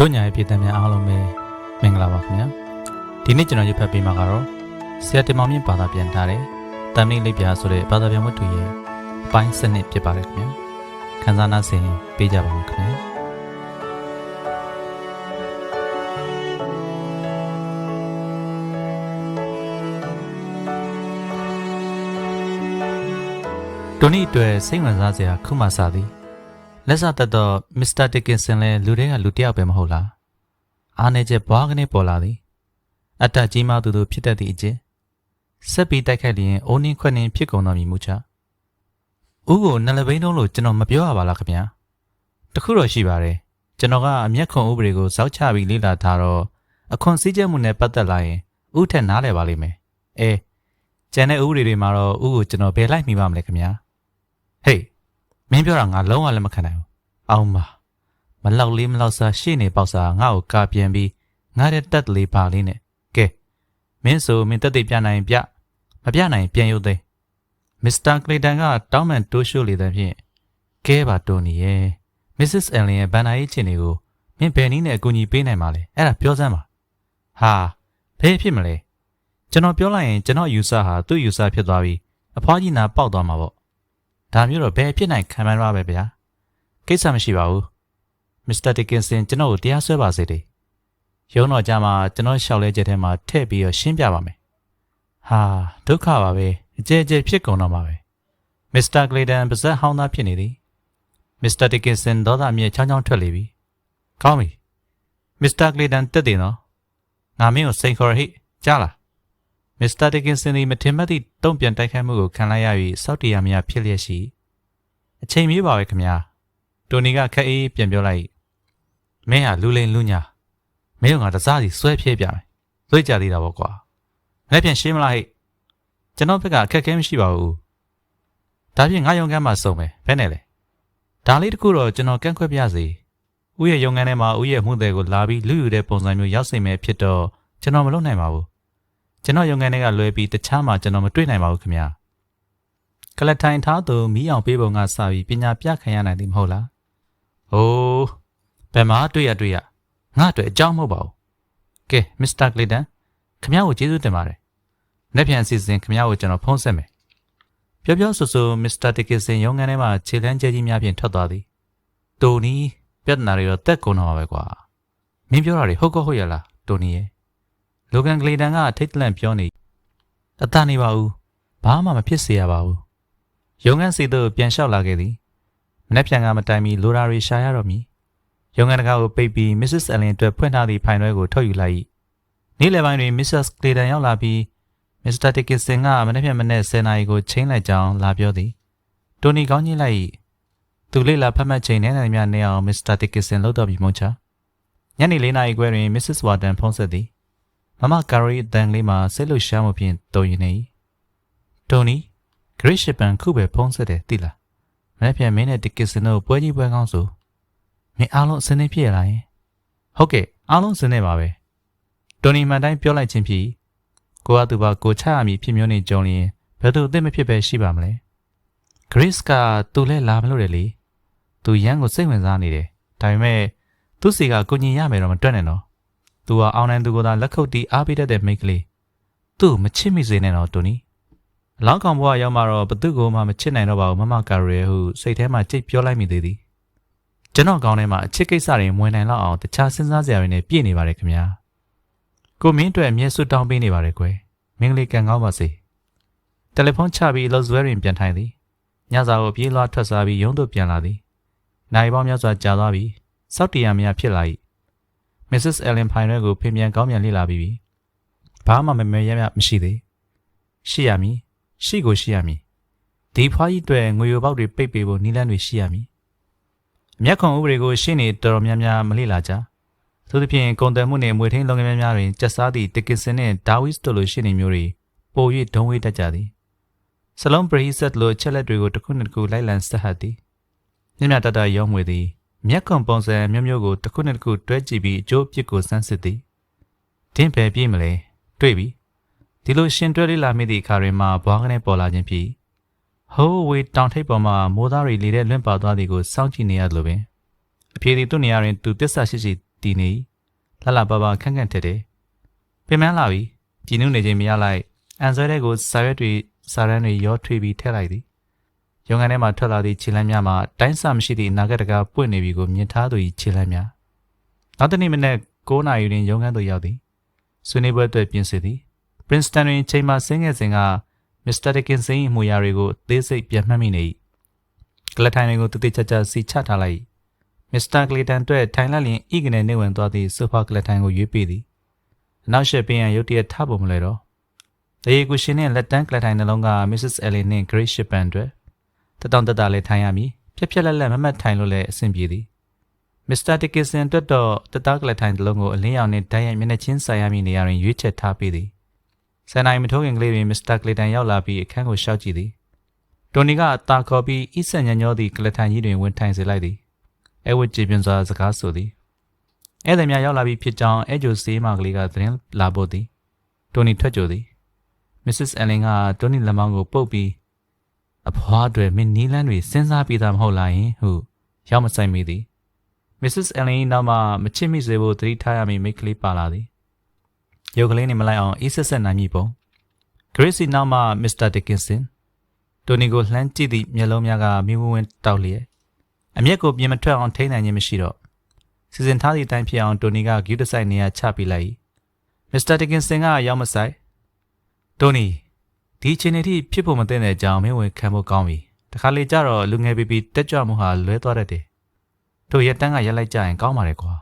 တို့ညာရဲ့ပြည်သက်များအားလုံးပဲမင်္ဂလာပါခင်ဗျာဒီနေ့ကျွန်တော်ရွတ်ဖတ်ပေးမှာကတော့ဆရာတင်မောင်မြင့်ဘာသာပြန်ထားတဲ့တမ်မင်းလေးပြာဆိုတဲ့ဘာသာပြန်ဝတ္ထုရဲ့အပိုင်းစနစ်ဖြစ်ပါတယ်ခင်ဗျာခန်းစားနာဆင်ပေးကြပါဦးခင်ဗျာတိုနီအတွက်စိတ်ဝင်စားစရာခုမှစသည် လက်စသက်တော့မစ္စတာတက်ကင်ဆန်လည်းလူတွေကလူတစ်ယောက်ပဲမဟုတ်လားအားနေချက်ဘွားကနေပေါ်လာသည်အတ္တကြီးမားသူတို့ဖြစ်တတ်သည့်အကျင့်ဆက်ပြီးတိုက်ခိုက်လျင်အိုးနှင်းခွက်နှင်းဖြစ်ကုန်တော်မူမူချဥကိုနလဘိန်းတုံးလို့ကျွန်တော်မပြောရပါလားခင်ဗျာတခုတော့ရှိပါတယ်ကျွန်တော်ကအမျက်ခွန်ဥပဒေကိုစောက်ချပြီးလေ့လာထားတော့အခွန်စည်းကျက်မှုနဲ့ပတ်သက်လာရင်ဥထက်နားလဲပါလိမ့်မယ်အဲကျန်တဲ့ဥပဒေတွေမှာတော့ဥကိုကျွန်တော်ဘယ်လိုက်မိပါမလဲခင်ဗျာဟေး မင်းပြောတာငါလုံးဝလည်းမခံနိုင်ဘူး။အောင်ပါမလောက်လေးမလောက်စားရှေ့နေပေါက်စားငါ့ကိုကာပြန်ပြီးငါတဲ့တက်လေးပါလေးနဲ့ကဲမင်းဆိုမင်းတက်သေးပြနိုင်ပြမပြနိုင်ပြန်ရုပ်သိမ်းမစ္စတာကလီတန်ကတောင်းပန်တိုးရှိုးလေတဲ့ဖြင့်ကဲပါတိုနီရဲ့မစ္စစ်အယ်လင်ရဲ့ဘန်နာရေးချင်တွေကိုမင်းဘယ်နည်းနဲ့အကူအညီပေးနိုင်မှာလဲအဲ့ဒါပြောစမ်းပါဟာဘယ်ဖြစ်မလဲကျွန်တော်ပြောလိုက်ရင်ကျွန်တော်ယူဆဟာသူ့ယူဆဖြစ်သွားပြီးအဖွားကြီးနာပေါက်သွားမှာပေါ့ ဒါမျိုးတော့ဘယ်ဖြစ်နိုင်ခံမှန်းရပဲဗျာကိစ္စမရှိပါဘူးမစ္စတာဒစ်ကင်ဆင်ကျွန်တော်ကိုတရားစွဲပါစေတယ်ရုံးတော်ကြမှာကျွန်တော်ရှောက်လဲချက်ထဲမှာထည့်ပြီးတော့ရှင်းပြပါမယ်ဟာဒုက္ခပါပဲအကျဲကျဲဖြစ်ကုန်တော့မှာပဲမစ္စတာကလေတန်ပါဇက်ဟောင်းသားဖြစ်နေသည်မစ္စတာဒစ်ကင်ဆင်ဒေါသအမြဲချောင်းချောင်းထွက်လေပြီကောင်းပြီမစ္စတာကလေတန်တက်တယ်နော်ငါမင်းကိုစိန်ခေါ်ရဟိကြားလား မစ္စတာဒစ်ကင်ဆင်ဒီမထင်မှတ်သည့်တုံ့ပြန်တိုက်ခိုက်မှုကိုခံလိုက်ရပြီးစောက်တရားများဖြစ်လျက်ရှိအချိန်မြေးပါပဲခင်ဗျာတိုနီကခက်အေးပြန်ပြောလိုက်မင်းဟာလူလိန်လူညာမင်းကငါတစားစီဆွဲဖြဲပြမယ်လွှဲကြသေးတာပေါ့ကွာလက်ပြန်ရှင်းမလားဟဲ့ကျွန်တော်ဘက်ကအခက်အခဲမရှိပါဘူးဒါဖြင့်ငါယုံကန်းမှာစုံမယ်ဘယ်နဲ့လဲဒါလေးတခုတော့ကျွန်တော်ကန့်ခွဲပြစေဥရဲ့ယုံကန်းထဲမှာဥရဲ့မှုတဲ့ကိုလာပြီးလူယူတဲ့ပုံစံမျိုးရောက်စိမ့်မယ်ဖြစ်တော့ကျွန်တော်မလုပ်နိုင်ပါဘူး ကျွန်တော်ရုံငန်းထဲကလွဲပြီးတခြားမှာကျွန်တော်မတွေ့နိုင်ပါဘူးခင်ဗျာကလထိုင်ထားသူမီးအောင်ပေးပုံကစပြီးပညာပြခံရနိုင်သည်မဟုတ်လားဟိုးဘယ်မှာတွေ့ရတွေ့ရငါ့အတွက်အကြောင်းမဟုတ်ပါဘူးကဲမစ္စတာကလီတန်ခင်ဗျားကိုကျေးဇူးတင်ပါတယ်နေ့ပြန်အစီအစဉ်ခင်ဗျားကိုကျွန်တော်ဖုန်းဆက်မယ်ပြောပြောဆိုဆိုမစ္စတာတက်ကစ်ဆင်ရုံငန်းထဲမှာခြေလန်းကျဲကြီးများဖြင့်ထွက်သွားသည်တိုနီပြဿနာတွေတော့တက်ကုန်တော့မှာပဲကွာမင်းပြောတာတွေဟုတ်ကောဟုတ်ရလားတိုနီရဲ့ လိုကန်ကလီတန်ကထိတ်တလန့်ပြောနေအတနေပါဘူးဘာမှမဖြစ်စေရပါဘူးရုံငန်းစီတို့ပြန်လျှောက်လာခဲ့သည်မနေ့ပြန်ကမတိုင်မီလိုရာရီရှာရတော့မည်ရုံငန်းတကားကိုပိတ်ပြီး Mrs. Allen အတွက်ဖွင့်ထားသည့်ဖိုင်ရွဲကိုထုတ်ယူလိုက်၏နေ့လယ်ပိုင်းတွင် Mrs. Clayton ရောက်လာပြီး Mr. Dickinson ကမနေ့ပြန်မနေ့10နာရီကိုချိန်လိုက်ကြောင်းလာပြောသည်တိုနီကောင်းကြီးလိုက်၏သူလေးလာဖတ်မှတ်ချိန်နဲ့နိုင်များနေအောင် Mr. Dickinson လောက်တော့ပြီးမုန်းချညနေ4နာရီခွဲတွင် Mrs. Warden ဖုန်းဆက်သည် မမကာရီအတန်လေးမှာစိတ်လှရှားမှုဖြင့်တုံရင်နေတိုနီဂရစ်ရှပန်ခုပဲဖုံးဆက်တယ်တိလားမနေ့ပြန်မင်းနဲ့ဒီကစ်စင်တို့ပွဲကြီးပွဲကောင်းဆိုမင်းအားလုံးအစင်းနေဖြစ်ရလားယင်ဟုတ်ကဲ့အားလုံးစင်းနေပါပဲတိုနီမန်တိုင်းပြောလိုက်ခြင်းဖြစ်ကိုကသူပါကိုချရမည်ဖြစ်မျိုးနေကြုံရင်ဘယ်သူအသိမဖြစ်ပဲရှိပါမလဲဂရစ်ကသူလဲလာမလို့တယ်လေသူရန်ကိုစိတ်ဝင်စားနေတယ်ဒါပေမဲ့သူ့စီကကိုညင်ရမယ်တော့မတွက်နဲ့နော် သူကအောင်နိုင်သူကသာလက်ခုပ်တီးအားပေးတတ်တဲ့မိန်းကလေးသူ့ကိုမချစ်မိစေနဲ့တော့တိုနီအလောင်းကောင်ဘွားရောက်မှတော့ဘသူ့ကိုမှမချစ်နိုင်တော့ပါဘူးမမကာရီဟုစိတ်ထဲမှာကြိတ်ပြောလိုက်မိသေးသည်ကျွန်တော်ကောင်းထဲမှာအချစ်ကိစ္စတွေမဝင်နိုင်တော့အောင်တခြားစဉ်းစားစရာတွေနဲ့ပြည့်နေပါတယ်ခင်ဗျာကိုမင်းအတွက်အမျက်စွတောင်းပေးနေပါတယ်ကွယ်မင်းကလေးကံကောင်းပါစေတယ်လီဖုန်းချပြီးလော့ဇွဲရင်ပြန်ထိုင်သည်ညစာကိုပြေးလွှားထွက်စားပြီးရုံးသို့ပြန်လာသည်နိုင်ပေါင်းများစွာကြာသွားပြီးစောက်တရားများဖြစ်လာ၏ မစ္စစ်အယ်လင်ဖိုင်ရဲကိုဖင်ပြန်ကောင်းပြန်လေ့လာပြီးပြီဘာမှမမဲရမြမရှိသေးရှိရမည်ရှိကိုရှိရမည်ဒီဖွားကြီးတွေငွေရပေါက်တွေပိတ်ပေးဖို့နီလန်းတွေရှိရမည်အမျက်ခွန်ဥပဒေကိုရှင်းနေတော်တော်များများမလေ့လာကြသို့သဖြင့်ကုန်တယ်မှုနဲ့မွေထိန်လုပ်ငန်းများများတွင်ကျက်စားသည့်တက်ကစ်စင်နှင့်ဒါဝိစ်တို့လိုရှင်းနေမျိုးတွေပို၍ဒုံဝေးတတ်ကြသည်စလုံးပရိဆက်လိုချက်လက်တွေကိုတစ်ခုနှစ်တစ်ခုလိုက်လံဆက်ဟပ်သည်မြင့်မြတ်တတရောင်းမွေသည် မျက်ခွန်ပုံစံမျိုးမျိုးကိုတစ်ခုနှစ်တစ်ခုတွဲကြည့်ပြီးအကျိုးအပြစ်ကိုစမ်းစစ်သည်တင်းပဲပြေးမလဲတွေ့ပြီဒီလိုရှင်တွဲလေးလာမိသည့်အခါတွင်မှဘွားကနေပေါ်လာခြင်းဖြစ်ဟိုးဝေးတောင်ထိပ်ပေါ်မှမိုးသားတွေလေတဲ့လွင့်ပါသွားသည်ကိုစောင့်ကြည့်နေရသလိုပင်အဖြေသည်သူ့နေရာတွင်သူတစ္ဆာရှိရှိတည်နေလှလှပပခန့်ခန့်ထက်တယ်ပင်မလာပြီပြည်နုနေချင်းမရလိုက်အန်ဆွဲတဲ့ကိုစာရွက်တွေစာရန်တွေရောထွေးပြီးထည့်လိုက်သည် ရုံငန်းထဲမှထွက်လာသည့်ခြေလမ်းများမှာတိုင်းဆမရှိသည့်အနာဂတ်တကာပွင့်နေပြီကိုမြင်ထားသူ၏ခြေလမ်းများနောက်တစ်နေ့မနေ့9နာရီတွင်ရုံငန်းသို့ရောက်သည်ဆွေးနွေးပွဲအတွက်ပြင်ဆင်သည် Princeton တွင်ချိန်မှဆင်းခဲ့စဉ်က Mr. Dickinson ၏အမူအရာတွေကိုအသေးစိတ်ပြန်မှတ်မိနေ၏ကလထိုင်တွေကိုတတိချာချာစီချထားလိုက်၏မစ္စတာကလီတန်အတွက်ထိုင်လက်လျင်ဤကနေနေဝင်သွားသည့်ဆိုဖာကလထိုင်ကိုရွေးပေးသည်အနောက်ရှက်ပင်ရရုတ်တရက်ထဖို့မလဲတော့တရေကူရှင်နှင့်လက်တန်းကလထိုင်နှလုံးက Mrs. Ellen နှင့် Grace Shipan အတွက် တတောင်တတလေးထိုင်ရမည်ဖြက်ဖြက်လက်လက်မမတ်ထိုင်လို့လည်းအဆင်ပြေသည်မစ္စတာတက်ကင်ဆန်အတွက်တော့တသားကလထိုင်တစ်လုံးကိုအလင်းရောင်နှင့်ဓာတ်ရိုက်မျက်နှာချင်းဆိုင်ရမည့်နေရာတွင်ရွေးချက်ထားပေးသည်ဆန်နိုင်မထိုးခင်ကလေးတွင်မစ္စတာကလီတန်ရောက်လာပြီးအခန်းကိုရှောက်ကြည့်သည်တိုနီကအသာခေါ်ပြီးဤဆက်ညံ့ညောသည့်ကလထိုင်ကြီးတွင်ဝင်ထိုင်စေလိုက်သည်အဲဝတ်ကြည်ပြင်းစွာစကားဆိုသည်ဧည့်သည်များရောက်လာပြီးဖြစ်ကြောင်းအဲဂျိုစေးမကလေးကသတင်းလာဖို့သည်တိုနီထွက်ကြသည် Mrs. Allen ကတိုနီလက်မောင်းကိုပုတ်ပြီး အဖွားတွေမင်းနီလန်းတွေစဉ်းစားပြီးသားမဟုတ်လားယင်ဟုရောက်မဆိုင်မိသည် Mrs. Allen ၏နောက်မှမချစ်မိစေဖို့သတိထားရမည့်မိန်းကလေးပါလာသည်ရုပ်ကလေးနဲ့မလိုက်အောင်အေးဆက်ဆက်နိုင်မည်ပုံ Gracie နောက်မှ Mr. Dickinson တိုနီကိုလှမ်းကြည့်သည့်မျက်လုံးများကမိဝင်းတောက်လျက်အမျက်ကိုပြင်မထွက်အောင်ထိန်းနိုင်ခြင်းမရှိတော့စီစဉ်ထားသည့်အတိုင်းဖြစ်အောင်တိုနီကဂယူတဆိုင်နေရာချပြလိုက်၏မစ္စတာဒစ်ကင်ဆင်ကရောက်မဆိုင်တိုနီ ဒီအချိန်အထိဖြစ်ဖို့မသင့်တဲ့အကြောင်းမင်းဝင်ခံဖို့ကောင်းပြီတခါလေကျတော့လူငယ်ပီပီတက်ကြွမှုဟာလွဲသွားတတ်တယ်တို့ရက်တန်းကရက်လိုက်ကြရင်ကောင်းပါတယ်ကွာ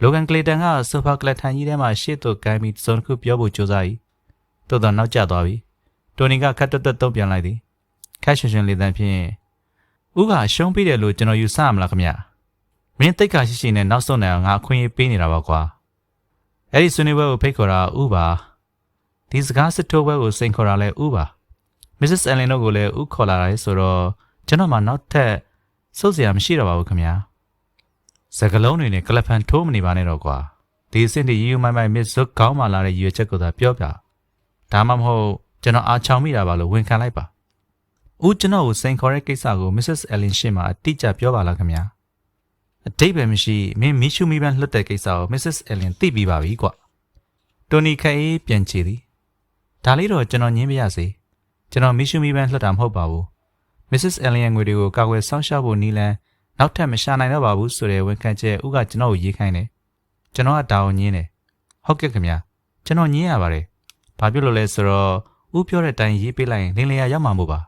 လိုဂန်ကလေတန်ကဆိုဖာကလထန်ကြီးထဲမှာရှေ့သို့ကိုင်းပြီးစုံတစ်ခုပြောဖို့ကြိုးစား၏သို့တော့နောက်ကျသွားပြီတိုနီကခတ်တွတ်တွတ်တုံးပြန်လိုက်သည်ခက်ရှင်ရှင်လေးတန်းဖြင့်ဦးကရှုံးပြီးတယ်လို့ကျွန်တော်ယူဆရမလားခင်ဗျမင်းတိတ်ခါရှိရှိနဲ့နောက်ဆုံးနိုင်အောင်ငါအခွင့်အရေးပေးနေတာပါကွာအဲ့ဒီဆွေးနွေးပွဲကိုဖိတ်ခေါ်တာဦးပါ ဒီစကားစစ်ထိုးပွဲကိုစိန်ခေါ်တာလဲဦးပါ Mrs. Allen တို့ကိုလည်းဦးခေါ်လာတယ်ဆိုတော့ကျွန်တော်မှနောက်ထပ်စိုးစရာမရှိတော့ပါဘူးခင်ဗျာစကလုံးတွေနဲ့ကလပ်ဖန်ထိုးမနေပါနဲ့တော့ကွာဒီအဆင့်တည်းယူမိုင်းမိုင်းမစ်ဇွတ်ကောင်းမှလာတဲ့ရွေချက်ကိုသာပြောပြဒါမှမဟုတ်ကျွန်တော်အားချောင်မိတာပါလို့ဝန်ခံလိုက်ပါဦးကျွန်တော်ကိုစိန်ခေါ်တဲ့ကိစ္စကို Mrs. Allen ရှင်းမှာအတိအကျပြောပါလားခင်ဗျာအတိတ်ပဲမရှိမင်းမီရှူမီပန်းလွတ်တဲ့ကိစ္စကို Mrs. Allen သိပြီးပါပြီကွတိုနီခအေးပြန်ချီသည် ဒါလေးတော့ကျွန်တော်ညင်းပြရစေကျွန်တော်မီရှူမီပန်းလွတ်တာမဟုတ်ပါဘူး Mrs. Allen ရဲ့ငွေတွေကိုကာကွယ်စောင့်ရှောက်ဖို့နီးလန်းနောက်ထပ်မရှာနိုင်တော့ပါဘူးဆိုတဲ့ဝန်ခံချက်ဦးကကျွန်တော်ကိုရေးခိုင်းတယ်ကျွန်တော်ကဒါကိုညင်းတယ်ဟုတ်ကဲ့ခင်ဗျာကျွန်တော်ညင်းရပါတယ်ဘာဖြစ်လို့လဲဆိုတော့ဦးပြောတဲ့အတိုင်းရေးပေးလိုက်ရင်လင်းလျာရောက်မှာမို့ပါ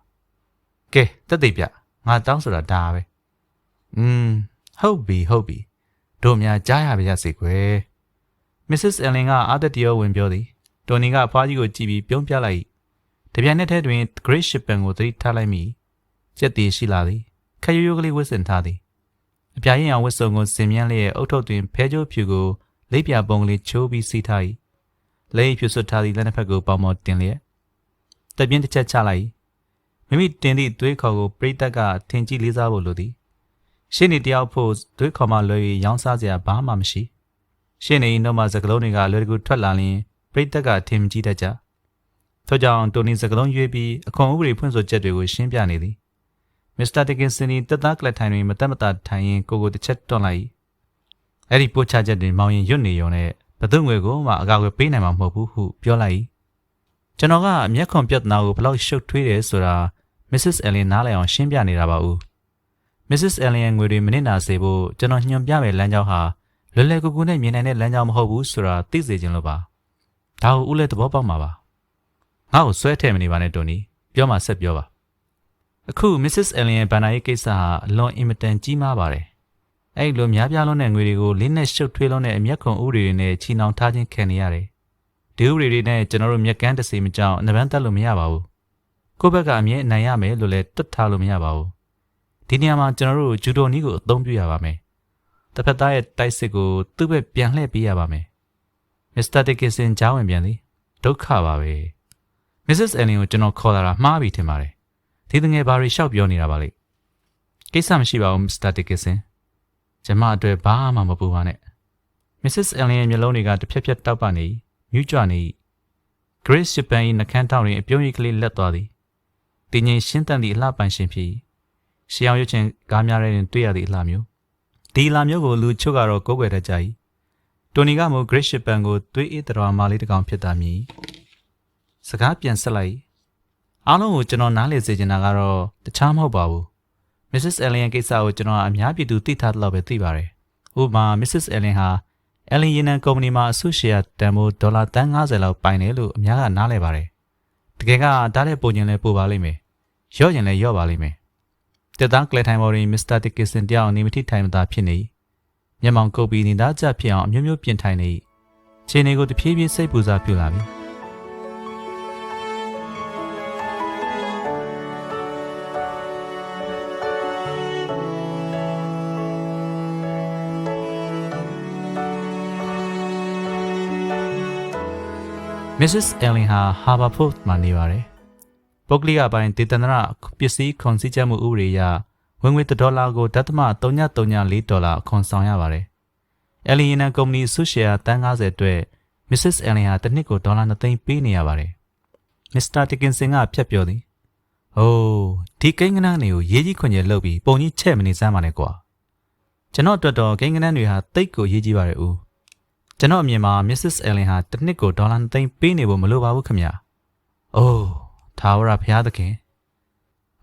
ကဲတက်သိပြငါတောင်းဆိုတာဒါပဲอืมဟုတ်ပြီဟုတ်ပြီတို့များကြားရပါရစေကွယ် Mrs. Allen ကအာသက်တရောဝင်ပြောသည် တိုနီကအဖွားကြီးကိုကြည့်ပြီးပြုံးပြလိုက်တပြိုင်နက်တည်းတွင် Great Shippen ကိုသတိထားလိုက်မိကြက်တီရှိလာသည်ခရွရိုးကလေးဝစ်စင်ထားသည်အပြာရင်အောင်ဝစ်စုံကိုစင်မြန်းလျက်အုတ်ထုပ်တွင်ဖဲကြိုးဖြူကိုလိပ်ပြပုံကလေးချိုးပြီးစီးထား၏လက်ဖြူဆွတ်ထားသည့်လက်နှစ်ဖက်ကိုပေါမော်တင်လျက်တပြင်းတစ်ချက်ချလိုက်မိမိတင်သည့်သွေးခေါ်ကိုပရိသတ်ကထင်ကြည့်လေးစားဖို့လိုသည်ရှင်းနေတယောက်ဖို့သွေးခေါ်မှလွယ်၍ရောင်းစားစရာဘာမှမရှိရှင်းနေနှုတ်မှစကလုံးတွေကလွယ်တကူထွက်လာရင် ပရိသတ်ကထင်ကြည့်တတ်ကြထို့ကြောင့်တိုနီစကလုံးရွေးပြီးအခွန်ဥပဒေဖွင့်ဆိုချက်တွေကိုရှင်းပြနေသည်မစ္စတာတကင်စင်နီတက်သားကလထိုင်တွင်မတက်မတာထိုင်ရင်ကိုကိုတစ်ချက်တွန်းလိုက်၏အဲ့ဒီပို့ချချက်တွင်မောင်ရင်ရွတ်နေရုံနဲ့ဘသူငွေကိုမှအကာအကွယ်ပေးနိုင်မှာမဟုတ်ဘူးဟုပြောလိုက်၏ကျွန်တော်ကမျက်ခွန်ပြဿနာကိုဘလောက်ရှုပ်ထွေးတယ်ဆိုတာ Mrs. Allen နားလည်အောင်ရှင်းပြနေတာပါဦး Mrs. Allen ရဲ့ငွေတွေမနစ်နာစေဖို့ကျွန်တော်ညွှန်ပြမယ်လမ်းကြောင်းဟာလွယ်လွယ်ကူကူနဲ့မြင်နိုင်တဲ့လမ်းကြောင်းမဟုတ်ဘူးဆိုတာသိစေချင်လို့ပါ ဒါကိုဦးလည်းသဘောပေါက်မှာပါငါ့ကိုဆွဲထည့်မနေပါနဲ့တိုနီပြောမှဆက်ပြောပါအခု Mrs. Allen ရဲ့ဗန်နာရေးကိစ္စဟာအလွန်အင်မတန်ကြီးမားပါတယ်အဲ့လိုများပြားလုံးတဲ့ငွေတွေကိုလင်းနဲ့ရှုပ်ထွေးလုံးတဲ့အမျက်ခွန်ဥတွေနဲ့ချီနှောင်ထားခြင်းခံနေရတယ်ဒီဥတွေတွေနဲ့ကျွန်တော်တို့မျက်ကန်းတစီမကြောင်အနဗန်းတက်လို့မရပါဘူးကိုယ့်ဘက်ကအမြဲအနိုင်ရမယ်လို့လည်းတွတ်ထားလို့မရပါဘူးဒီနေရာမှာကျွန်တော်တို့ဂျူဒိုနီးကိုအသုံးပြုရပါမယ်တစ်ဖက်သားရဲ့တိုက်စစ်ကိုသူ့ဘက်ပြန်လှည့်ပေးရပါမယ် မစ္စတာဒစ်ကင်ဆန်ကြားဝင်ပြန်သည်ဒုက္ခပါပဲမစ္စစ်အယ်လင်ကိုကျွန်တော်ခေါ်လာတာမှားပြီထင်ပါတယ်ဒီတငယ်ဘာတွေရှောက်ပြောနေတာပါလိကိစ္စမရှိပါဘူးမစ္စတာဒစ်ကင်ဆန်ကျမအတွက်ဘာမှမပူပါနဲ့မစ္စစ်အယ်လင်ရဲ့မျက်လုံးတွေကတစ်ဖြက်ဖြက်တောက်ပနေမြူးကြွနေ Grace Japan ၏နှကန်းထောင်တွင်အပြုံးရိပ်ကလေးလက်သွားသည်တင်ငင်ရှင်းတန်သည့်အလှပန်ရှင်ဖြစ်ရှေးအောင်ရွှေချင်းကားများတွင်တွေ့ရသည့်အလှမျိုးဒီလာမျိုးကိုလူချို့ကတော့ကိုးကွယ်တတ်ကြ၏ တိုနီကမို့ Great Shipan ကိုသွေးအေးတော်မာလေးတစ်ကောင်ဖြစ်တာမြည်စကားပြန်ဆက်လိုက်အားလုံးကိုကျွန်တော်နားလေစေချင်တာကတော့တခြားမဟုတ်ပါဘူး Mrs. Allen ကိစ္စကိုကျွန်တော်အများပြည်သူသိထားသလောက်ပဲသိပါတယ်ဥပမာ Mrs. Allen ဟာ Allen ရေနံကုမ္ပဏီမှာအစုရှယ်ယာတန်ဖိုးဒေါ်လာ350လောက်ပိုင်တယ်လို့အများကနားလည်ပါတယ်တကယ်ကဒါတဲ့ပုံချင်းလဲပို့ပါလိမ့်မယ်ရော့ရင်လဲရော့ပါလိမ့်မယ်တက်သားကလထိုင်မော်ရင်မစ္စတာတက်ကစ်စင်တယောက်နေမထိထိုင်မသာဖြစ်နေ မျက်မှောင်ကုပ်ပြီးနေသားကြဖြစ်အောင်အမျိုးမျိုးပြင်ထိုင်နေခြေနေကိုတဖြည်းဖြည်းစိတ်ပူစားပြူလာပြီ Mrs. Allen ဟာ Haverford မှာနေပါတယ်။ပုဂ္ဂလိကပိုင်းဒေသန္တရပစ္စည်းခွန်စည်းချက်မှုဥပဒေအရ ဝင်ငွေဒေါ်လာကိုဒသမ3.34ဒေါ်လာခွန်ဆောင်ရပါတယ်။ Allen ရေနံကုမ္ပဏီဆုရှယ်ယာ350အတွက် Mrs. Allen ဟာတစ်နှစ်ကိုဒေါ်လာ2သိန်းပေးနေရပါတယ်။ Mr. Dickinson ကဖြတ်ပြောသည်။အိုးဒီကိန်းဂဏန်းတွေကိုရေးကြီးခွန်ကျယ်လုပ်ပြီးပုံကြီးချဲ့မနေစမ်းပါနဲ့ကွာ။ကျွန်တော်အတွက်တော့ကိန်းဂဏန်းတွေဟာတိတ်ကိုရေးကြီးပါတယ်ဦး။ကျွန်တော်အမြင်မှာ Mrs. Allen ဟာတစ်နှစ်ကိုဒေါ်လာ2သိန်းပေးနေဖို့မလိုပါဘူးခင်ဗျာ။အိုးသာဝရဖျားသခင်။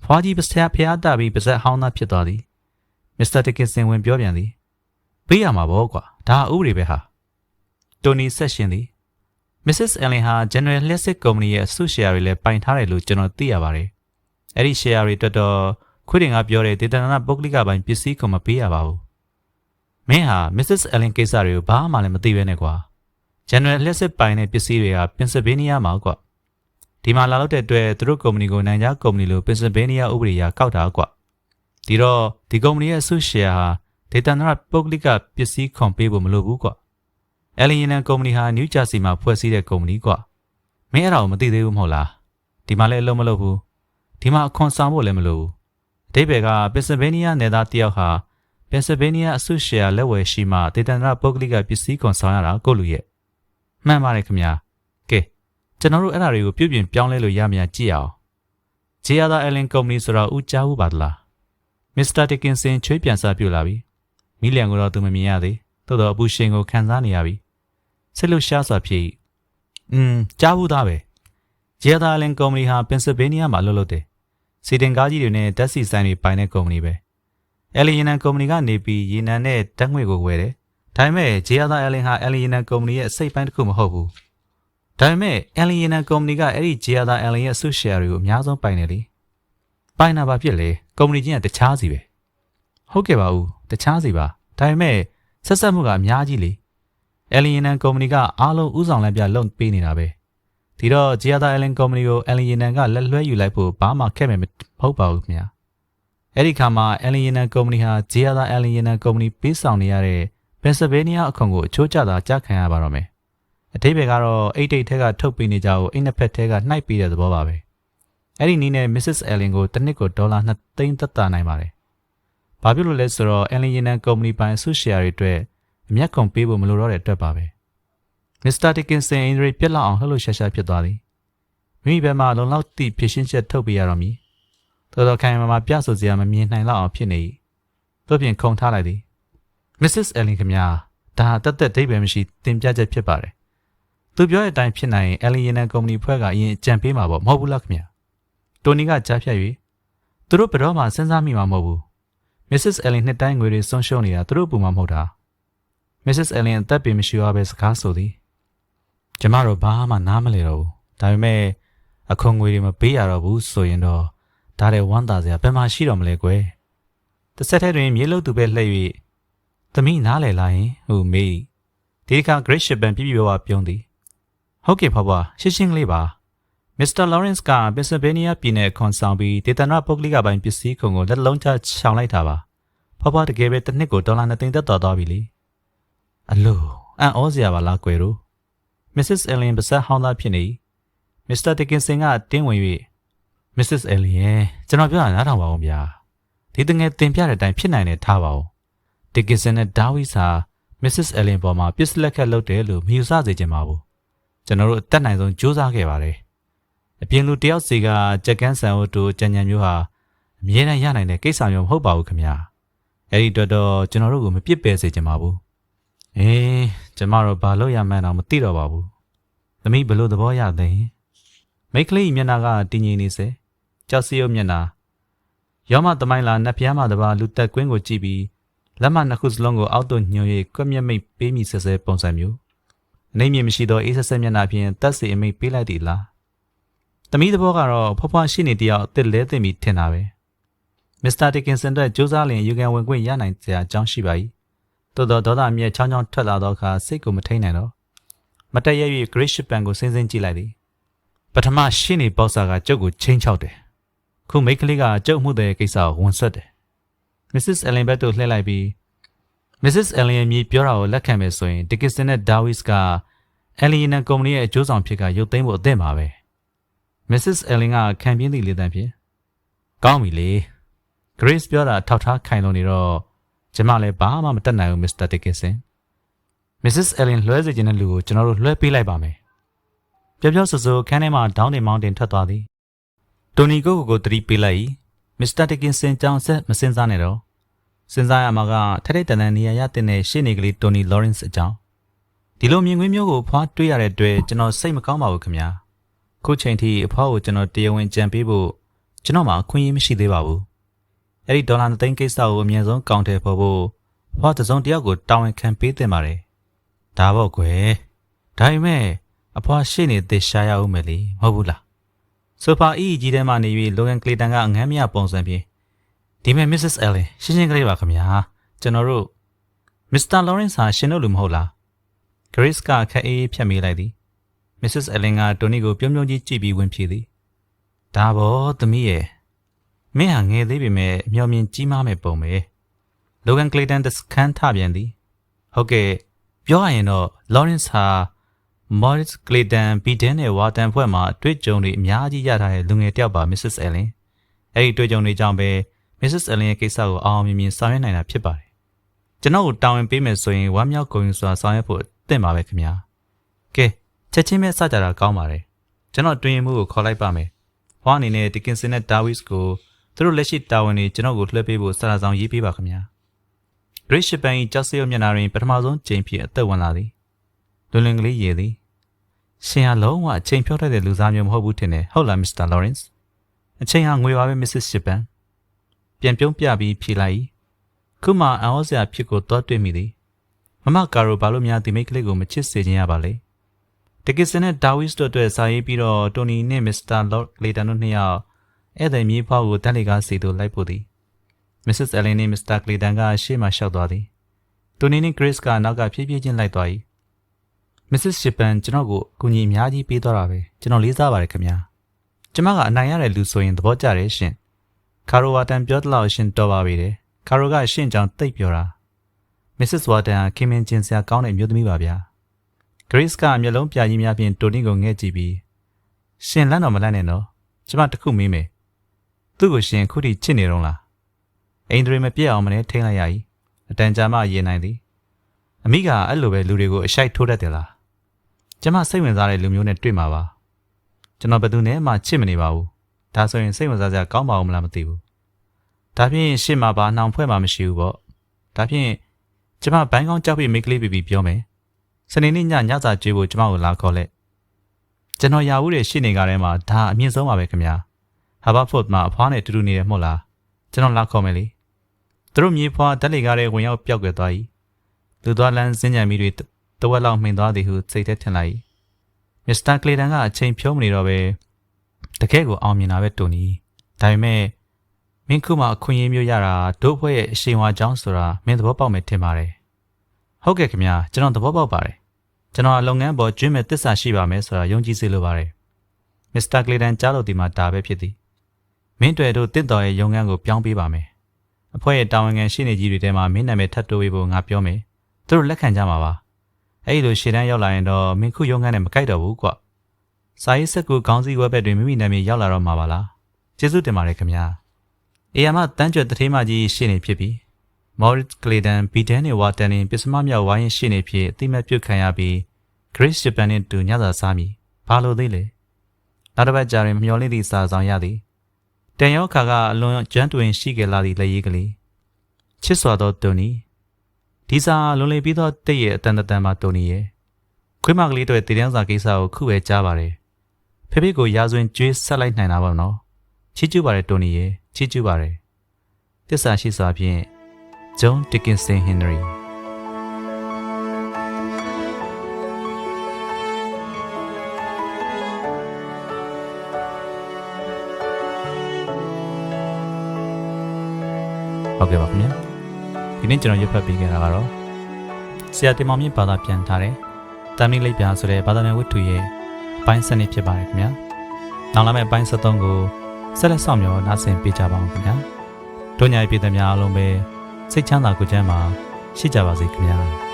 ဖွာကြီးပစက်ဖျားတာပြီးပါဇက်ဟောင်းသားဖြစ်သွားသည်။ Mr. Dickinson ဝင်ပြောပြန်သည်။ပေးရမှာပေါ့ကွာ။ဒါဥပဒေပဲဟာ။တိုနီဆက်ရှင်သည်။ Mrs. Allen ဟာ General Electric Company ရဲ့အစုရှယ်ယာတွေလည်းပိုင်ထားတယ်လို့ကျွန်တော်သိရပါတယ်။အဲ့ဒီရှယ်ယာတွေအတွက်တော့ခွေးတင်ကပြောတဲ့ဒေသနာပုဂ္ဂလိကပိုင်းပစ္စည်းကိုမပေးရပါဘူး။မင်းဟာ Mrs. Allen ကိစ္စတွေကိုဘာမှလည်းမသိပဲနဲ့ကွာ General Electric ပိုင်တဲ့ပစ္စည်းတွေက Pennsylvania မှာကွာ ဒီမှာလာလို့တဲ့အတွက်သူတို့ကုမ္ပဏီကိုနိုင်ကြကုမ္ပဏီလို Pennsylvania ဥပဒေအရကောက်တာကွာဒီတော့ဒီကုမ္ပဏီရဲ့အစုရှယ်ယာဟာဒေသနာပုဂ္ဂလိကပစ္စည်းခွန်ပေးဖို့မလိုဘူးကွာ Allen ရေနံကုမ္ပဏီဟာ New Jersey မှာဖွဲ့စည်းတဲ့ကုမ္ပဏီကွာမင်းအဲ့ဒါကိုမသိသေးဘူးမဟုတ်လားဒီမှာလည်းအလုံးမလုပ်ဘူးဒီမှာအခွန်ဆောင်ဖို့လည်းမလိုဘူးအတိပ္ပယ်က Pennsylvania နယ်သားတယောက်ဟာပင်ဆယ်ဗေးနီးယားအစုရှယ်ယာလက်ဝယ်ရှိမှဒေသန္တရပုဂ္ဂလိကပစ္စည်းကွန်ဆောင်ရတာကိုလူရဲ့မှန်ပါတယ်ခင်ဗျာ ကဲကျွန်တော်တို့အဲ့ဒါတွေကိုပြုပြင်ပြောင်းလဲလို့ရမရကြည့်အောင်ဂျီယာသာအယ်လင်ကုမ္ပဏီဆိုတော့ဦးကြားဘူးပါသလားမစ္စတာတကင်စင်ချွေးပြန်စားပြလာပြီမီလီယံကိုတော့သူမမြင်ရသေးသို့တော့အပူရှင်ကိုခံစားနေရပြီဆက်လို့ရှားစွာဖြစ်อืมကြားဘူးသားပဲဂျီယာသာအယ်လင်ကုမ္ပဏီဟာပင်ဆယ်ဗေးနီးယားမှာလှုပ်လှုပ်တယ်စီတင်ကားကြီးတွေနဲ့ဓာတ်ဆီဆိုင်တွေပိုင်တဲ့ကုမ္ပဏီပဲ။ Allen ရေနံကုမ္ပဏီကနေပြီးရေနံနဲ့ဓာတ်ငွေကိုဝယ်တယ်။ဒါပေမဲ့ဂျေယာသာ Allen ဟာ Allen ရေနံကုမ္ပဏီရဲ့အစိတ်ပိုင်းတစ်ခုမဟုတ်ဘူး။ ဒါပေမဲ့ Allen ရေနံကုမ္ပဏီကအဲ့ဒီဂျေယာသာ Allen ရဲ့ဆုရှယ်ယာတွေကိုအများဆုံးပိုင်တယ်လေ။ပိုင်တာဘာဖြစ်လဲ။ကုမ္ပဏီချင်းကတခြားစီပဲ။ဟုတ်ကဲ့ပါဦး။တခြားစီပါ။ဒါပေမဲ့ဆက်ဆက်မှုကအများကြီးလေ။ Allen ရေနံကုမ္ပဏီကအားလုံးဥဆောင်လက်ပြလုပ်ပေးနေတာပဲ။ဒီတော့ဂျီယာသာ Allen ကုမ္ပဏီကို Allen ရေနံကလက်လွှဲယူလိုက်ဖို့ဘာမှခက်မယ်မဟုတ်ပါဘူးခင်ဗျာ။အဲ့ဒီခါမှာ Allen ရေနံကုမ္ပဏီဟာဂျီယာသာ Allen ရေနံကုမ္ပဏီပေးဆောင်နေရတဲ့ Pennsylvania အခွန်ကိုအချိုးကျတာကြားခံရပါတော့မယ်။ အထိပ္ပယ်ကတော့အိတ်တိတ်ထက်ကထုတ်ပေးနေကြကိုအိတ်နှစ်ဖက်ထဲကနှိုက်ပေးတဲ့သဘောပါပဲ။အဲ့ဒီနည်းနဲ့ Mrs. Allen ကိုတစ်နှစ်ကိုဒေါ်လာ2သိန်းသက်သာနိုင်ပါတယ်။ဘာဖြစ်လို့လဲဆိုတော့ Allen ရေနံကုမ္ပဏီပိုင်ဆုရှယ်ယာတွေအတွက်အမျက်ကုန်ပေးဖို့မလိုတော့တဲ့အတွက်ပါပဲ။ Mr. Dickinson အင်ဒရီပြက်လောက်အောင်လှုပ်လှုပ်ရှားရှားဖြစ်သွားသည်။မိမိဘက်မှလုံလောက်သည့်ဖြစ်ရှင်းချက်ထုတ်ပေးရတော့မည်။တော်တော်ခိုင်မာမာပြဆိုစရာမမြင်နိုင်လောက်အောင်ဖြစ်နေ၏။သို့ပြင်ခုံထားလိုက်သည်။ Mrs. Allen ခင်ဗျာဒါဟာတက်တက်ဒိဗ္ဗေမရှိတင်ပြချက်ဖြစ်ပါတယ်။ သူပြောတဲ့အတိုင်းဖြစ်နိုင်ရင် Allen ရေနံကုမ္ပဏီဖွဲ့ကအရင်အကြံပေးမှာပေါ့မဟုတ်ဘူးလားခင်ဗျာ။တိုနီကကြားဖြတ်၍သူတို့ဘယ်တော့မှစဉ်းစားမိမှာမဟုတ်ဘူး။ Mrs. Allen နှစ်တိုင်းငွေတွေဆုံးရှုံးနေတာသူတို့ပူမှာမဟုတ်တာ။ Mrs. Allen အသက်ပင်မရှိတော့ပဲစကားဆိုသည်။ကျမတို့ဘာမှနားမလဲတော့ဘူး။ဒါပေမဲ့အခွန်ငွေတွေမပေးရတော့ဘူးဆိုရင်တော့ဒါတဲ့ဝမ်းသာစရာဘယ်မှရှိတော့မလဲကွယ်။တစ်ဆက်တည်းတွင်မြေလို့သူပဲလှည့်၍သမီးနားလဲလာရင်ဟူမေးဒီတစ်ခါ Great Shipan ပြပြဘဝပြုံးသည်။ ဟုတ်ကဲ့ဖွားဖွားရှင်းရှင်းလေးပါ။ Mr. Lawrence က Pennsylvania ပြည်နယ်ခွန်ဆောင်ပြီးဒေသနာပုဂ္ဂလိကပိုင်းပစ္စည်းခွန်ကိုလက်လုံးချချောင်လိုက်တာပါ။ဖွားဖွားတကယ်ပဲတစ်နှစ်ကိုဒေါ်လာ2သိန်းသက်တော်သွားပြီလေ။အလိုအံ့ဩစရာပါလားကွယ်တို့။ Mrs. Allen ပါဆက်ဟောင်းသားဖြစ်နေ။ Mr. Dickinson ကတင်းဝင်၍ Mrs. Allen ရဲ့ကျွန်တော်ပြောတာနားထောင်ပါဦးဗျာ။ဒီတငယ်တင်ပြတဲ့အတိုင်းဖြစ်နိုင်တယ်ထားပါဦး။ Dickinson နဲ့ Davis ဟာ Mrs. Allen ပေါ်မှာပြစ်လက်ခတ်လုပ်တယ်လို့မြူဆစေချင်ပါဘူး။ ကျွန်တော်တို့အသက်နိုင်ဆုံးစူးစမ်းခဲ့ပါတယ်။အပြင်လူတယောက်စီကကြက်ကန်းဆန်ဝတ်တို့ကြံညံမျိုးဟာအမြဲတမ်းရနိုင်တဲ့ကိစ္စမျိုးမဟုတ်ပါဘူးခင်ဗျာ။အဲ့ဒီအတွက်တော့ကျွန်တော်တို့ကိုမပြစ်ပယ်စေချင်ပါဘူးအေးကျမတို့ဘာလို့ရမှန်းတော့မသိတော့ပါဘူးသမီးဘလို့သဘောရသိရင်မိတ်ကလေးမျက်နှာကတင်းငိမ့်နေစေကြောက်စရုပ်မျက်နှာရောမသမိုင်းလာနတ်ဖျားမတပါလူတက်ကွင်းကိုကြည့်ပြီးလက်မနှစ်ခုစလုံးကိုအောက်သို့ညှို့၍ကွက်မျက်မိတ်ပေးမိဆဲဆဲပုံစံမျိုးအ နေမြင့်မရှိသောအေးဆက်ဆက်မျက်နှာဖြင့်တက်စီအမိတ်ပေးလိုက်သည်လားသမီးသဘောကတော့ဖွားဖွားရှိနေတယောက်အစ်စ်လဲသိမိထင်တာပဲမစ္စတာဒီကင်ဆန်အတွက်စူးစမ်းလျင်ယူကန်ဝင်ခွင့်ရနိုင်စရာအကြောင်းရှိပါ၏သို့သောဒေါသအမျက်ချောင်းချောင်းထွက်လာသောအခါစိတ်ကိုမထိန်နိုင်တော့မတက်ရ၍ဂရိတ်ရှစ်ပန်ကိုစင်းစင်းကြည့်လိုက်သည်ပထမရှိနေပေါ့စာကကျုပ်ကိုချင်းချောက်တယ်ခုမိတ်ကလေးကကျုပ်မှုတဲ့ကိစ္စကိုဝန်ဆွတ်တယ် Mrs. Ellen ဘက်သို့လှည့်လိုက်ပြီး Mrs. Ellen ရဲ့မြေပြောတာကိုလက်ခံမယ်ဆိုရင် Dickinson နဲ့ Dawes က Ellen နဲ့ကုမ္ပဏီရဲ့အကျိုးဆောင်ဖြစ်ကရုပ်သိမ်းဖို့အသင့်ပါပဲ Mrs. Ellen ကခံပြင်းသည့်လေတံဖြင့်ကောင်းပြီလေ Grace ပြောတာထောက်ထားခိုင်လုံနေတော့ကျမလည်းဘာမှမတတ်နိုင်ဘူး Mr. Dickinson Mrs. Ellen လွှဲစေခြင်းတဲ့လူကိုကျွန်တော်တို့လွှဲပေးလိုက်ပါမယ်ပြောပြောဆိုဆိုခန်းထဲမှာဒေါင်းတင်မောင်းတင်ထွက်သွားသည်တိုနီကိုကိုကိုတတိပေးလိုက် Mr. Dickinson ကြောင့်ဆက်မစင်စားနဲ့တော့ စဉ်းစားရမှာကထက်တဲ့တန်တန်နေရာရတဲ့ရှေ့နေကလေးတိုနီလော်ရန့်စ်အကြောင်းဒီလိုမြင်ကွင်းမျိုးကိုဖွားတွေးရတဲ့အတွက်ကျွန်တော်စိတ်မကောင်းပါဘူးခင်ဗျာခုချိန်ထိအဖွားကိုကျွန်တော်တရားဝင်ကြံပေးဖို့ကျွန်တော်မှအခွင့်အရေးမရှိသေးပါဘူးအဲ့ဒီဒေါ်လာ3သိန်းကိစ္စကိုအမြဲဆုံးကောင်တယ်ဖို့ဖို့ဖွားတစုံတယောက်ကိုတာဝန်ခံပေးတင်ပါတယ်ဒါပေါ့ကွယ်ဒါပေမဲ့အဖွားရှေ့နေသစ်ရှားရအောင်မယ်လေမဟုတ်ဘူးလားဆိုဖာအီကြီးထဲမှာနေပြီးလိုဂန်ကလီတန်ကအငမ်းမြပုံစံဖြင့် ဒီမဲ့ Mrs. Ellen ရှင်းရှင်းကလေးပါခင်ဗျာကျွန်တော်တို့ Mr. Lawrence ဟာရှင်တို့လူမဟုတ်လား Grace ကခက်အေးဖြတ်မိလိုက်သည် Mrs. Ellen ကတိုနီကိုပြုံးပြုံးကြီးကြည့်ပြီးဝင်ဖြေသည်ဒါဘောသမီးရဲ့မင်းဟာငယ်သေးပေမဲ့အမျော်မြင်ကြီးမားမဲ့ပုံပဲ Logan Clayton တစခန်းထပြန်သည်ဟုတ်ကဲ့ပြောရရင်တော့ Lawrence ဟာ Morris Clayton ဘီဒန်နဲ့ဝါတန်ဖွဲ့မှာအတွေ့အကြုံတွေအများကြီးရထားတဲ့လူငယ်တယောက်ပါ Mrs. Ellen အဲ့ဒီအတွေ့အကြုံတွေကြောင့်ပဲ Mrs. Ellen ရဲ့ကိစ္စကိုအောင်အောင်မြင်မြင်ဆောင်ရွက်နိုင်တာဖြစ်ပါတယ်ကျွန်တော်ကိုတာဝန်ပေးမယ်ဆိုရင်ဝမ်းမြောက်ဂုဏ်ယူစွာဆောင်ရွက်ဖို့အသင့်ပါပဲခင်ဗျာကဲချက်ချင်းပဲစကြတာကောင်းပါတယ်ကျွန်တော်တွင်မှုကိုခေါ်လိုက်ပါမယ်ဟွာအနေနဲ့ Dickinson နဲ့ Davis ကိုသူတို့လက်ရှိတာဝန်တွေကျွန်တော်ကိုလွှဲပေးဖို့စာစာဆောင်ရေးပေးပါခင်ဗျာ Great Japan ၏ကြောက်စရုပ်မျက်နှာတွင်ပထမဆုံးကြိမ်ဖြစ်အသက်ဝင်လာသည်လွန်လွန်ကလေးရည်သည်ရှင်ဟာလုံးဝအချိန်ဖြောတတ်တဲ့လူစားမျိုးမဟုတ်ဘူးထင်တယ်ဟုတ်လား Mr. Lawrence အချိန်ဟာငွေပါပဲ Mrs. Japan ပြန်ပြုံးပြပြီးဖြေလိုက်၏ခုမှအံ့ဩစရာဖြစ်ကိုတော့တွေ့မိသည်မမကာရိုဘာလို့များဒီမိတ်ကလေးကိုမချစ်စေခြင်းရပါလဲတကစ်စနဲ့ဒါဝစ်တို့အတွက်စာရေးပြီးတော့တိုနီနဲ့မစ္စတာလော့လေတန်တို့နှစ်ယောက်ဧည့်သည်မြေဖွားကိုတက်လေကားစီတို့လိုက်ပို့သည်မစ္စစ်အလင်နဲ့မစ္စတာကလီတန်ကရှေ့မှရှောက်သွားသည်တိုနီနဲ့ဂရစ်ကနောက်ကဖြည်းဖြည်းချင်းလိုက်သွား၏မစ္စစ်ရှစ်ပန်ကျွန်တော်ကိုအကူအညီအများကြီးပေးသွားတာပဲကျွန်တော်လေးစားပါတယ်ခင်ဗျာကျမကအနိုင်ရတဲ့လူဆိုရင်သဘောကျတယ်ရှင် ကာရိုဝါတန်ပြောသလောက်ရှင်တော်ပါပြီတယ်ကာရိုကရှင့်ကြောင်တိတ်ပြောတာမစ္စစ်ဝါတန်ခင်မင်းချင်းစရာကောင်းတဲ့အမျိုးသမီးပါဗျာဂရိစ်ကမျက်လုံးပြာကြီးများဖြင့်တိုနီကိုငဲ့ကြည့်ပြီးရှင်လန့်တော့မလန့်နဲ့နော်ကျမတခုမေးမယ်သူ့ကိုရှင်ခုထိချစ်နေတော့လားအိမ်တွေမပြည့်အောင်မနဲ့ထိန်းလိုက်ရ යි အတန်ကြာမှရင်နိုင်သည်အမိကအဲ့လိုပဲလူတွေကိုအရှိုက်ထိုးတတ်တယ်လားကျမစိတ်ဝင်စားတဲ့လူမျိုးနဲ့တွေ့မှာပါကျွန်တော်ဘယ်သူနဲ့မှချစ်မနေပါဘူး ဒါဆိုရင်စိတ်ဝင်စားစရာကောင်းပါဦးမလားမသိဘူးဒါဖြင့်ရှစ်မှာပါနှောင်ဖွဲ့မှာမရှိဘူးပေါ့ဒါဖြင့်ကျမဘိုင်းကောင်းကြောက်ပြီးမိကလေးပြပြီးပြောမယ်စနေနေ့ညညစာကျွေးဖို့ကျမကိုလာခေါ်လက်ကျွန်တော်ရာဦးတဲ့ရှစ်နေကားထဲမှာဒါအမြင့်ဆုံးပါပဲခင်ဗျာဟာဘာဖို့မှာအဖွားနဲ့တူတူနေတယ်မဟုတ်လားကျွန်တော်လာခေါ်မယ်လေသူတို့မြေဖွားဓာတ်လေကားထဲဝင်ရောက်ပျောက်ကွယ်သွား၏လူသွားလန်းစင်းကြံမိတွေတဝက်လောက်မှင်သွားသည်ဟုစိတ်ထဲထင်လိုက်မစ္စတာကလေတန်ကအချိန်ဖြုံးမနေတော့ပဲ တကယ်ကိုအောင်မြင်တာပဲတူနီဒါပေမဲ့မင်းခုမှအခွင့်အရေးမျိုးရတာဒု့ဖွဲ့ရဲ့အရှိန်ဝါကြောင်းဆိုတာမင်းသဘောပေါက်မယ်ထင်ပါတယ်ဟုတ်ကဲ့ခင်ဗျာကျွန်တော်သဘောပေါက်ပါတယ်ကျွန်တော်လုပ်ငန်းပေါ်ကျွင်းမဲ့တစ္ဆာရှိပါမယ်ဆိုတာယုံကြည်စေလိုပါတယ်မစ္စတာကလေတန်ကြားလို့ဒီမှာဒါပဲဖြစ်သည်မင်းတွေတို့တင့်တော်ရဲ့ရုံငန်းကိုပြောင်းပေးပါမယ်အဖွဲ့ရဲ့တာဝန်ခံရှိနေကြီးတွေထဲမှာမင်းနာမည်ထပ်တိုးပေးဖို့ငါပြောမယ်သူတို့လက်ခံကြမှာပါအဲ့ဒီလိုရှေ့တန်းရောက်လာရင်တော့မင်းခုရုံငန်းနဲ့မကိုက်တော့ဘူးကွ စာရေးဆက်ကူခေါင်းစည်းဝက်ဘက်တွင်မိမိနာမည်ရောက်လာတော့မှာပါလားကျေးဇူးတင်ပါတယ်ခင်ဗျာအေယာမတန်းကြွတထေးမကြီးရှေ့နေဖြစ်ပြီးမော်ရစ်ကလေဒန်ဘီဒန်နဲ့ဝါတန်နဲ့ပစ္စမမြောက်ဝိုင်းရှေ့နေဖြစ်အတိမတ်ပြုတ်ခံရပြီး Grace Japan နဲ့တူညစာစားမိဘာလို့သေးလဲနောက်တစ်ပတ်ကြာရင်မမျော်လင့်သည့်စာဆောင်ရသည်တန်ရောခါကအလွန်ကျွမ်းတွင်ရှိကြလာသည့်လက်ရည်ကလေးချစ်စွာသောတိုနီဒီစာလွန်လေပြီးသောတိတ်ရဲ့အတန်တန်မှတိုနီရဲ့ခွေးမကလေးတွေတည်တန်းစာကိစ္စကိုခုပဲကြားပါတယ် ဖေဖေကိုရာဇဝင်ကျွေးဆက်လိုက်နိုင်တာပေါ့နော်ချီးကျူးပါတယ်တိုနီရဲ့ချီးကျူးပါတယ်တစ္ဆာရှိစွာဖြင့်ဂျွန်ဒစ်ကင်ဆန်ဟင်နရီဟုတ်ကဲ့ပါခင်ဗျာဒီနေ့ကျွန်တော်ရွတ်ဖတ်ပေးခဲ့တာကတော့ဆရာတင်မောင်မြင့်ဘာသာပြန်ထားတဲ့တမ်မီလိပ်ပြာဆိုတဲ့ဘာသာပြန်ဝတ္ထုရဲ့အ ပိုင်းစနစ်ဖြစ်ပါတယ်ခင်ဗျာနောက်လာမယ့်အပိုင်း73ကိုဆက်လက်ဆောင်မျှော်နားဆင်ပေးကြပါအောင်ခင်ဗျာတို့ညာပြည်သူများအားလုံးပဲစိတ်ချမ်းသာကိုယ်ကျန်းမာရှိကြပါစေခင်ဗျာ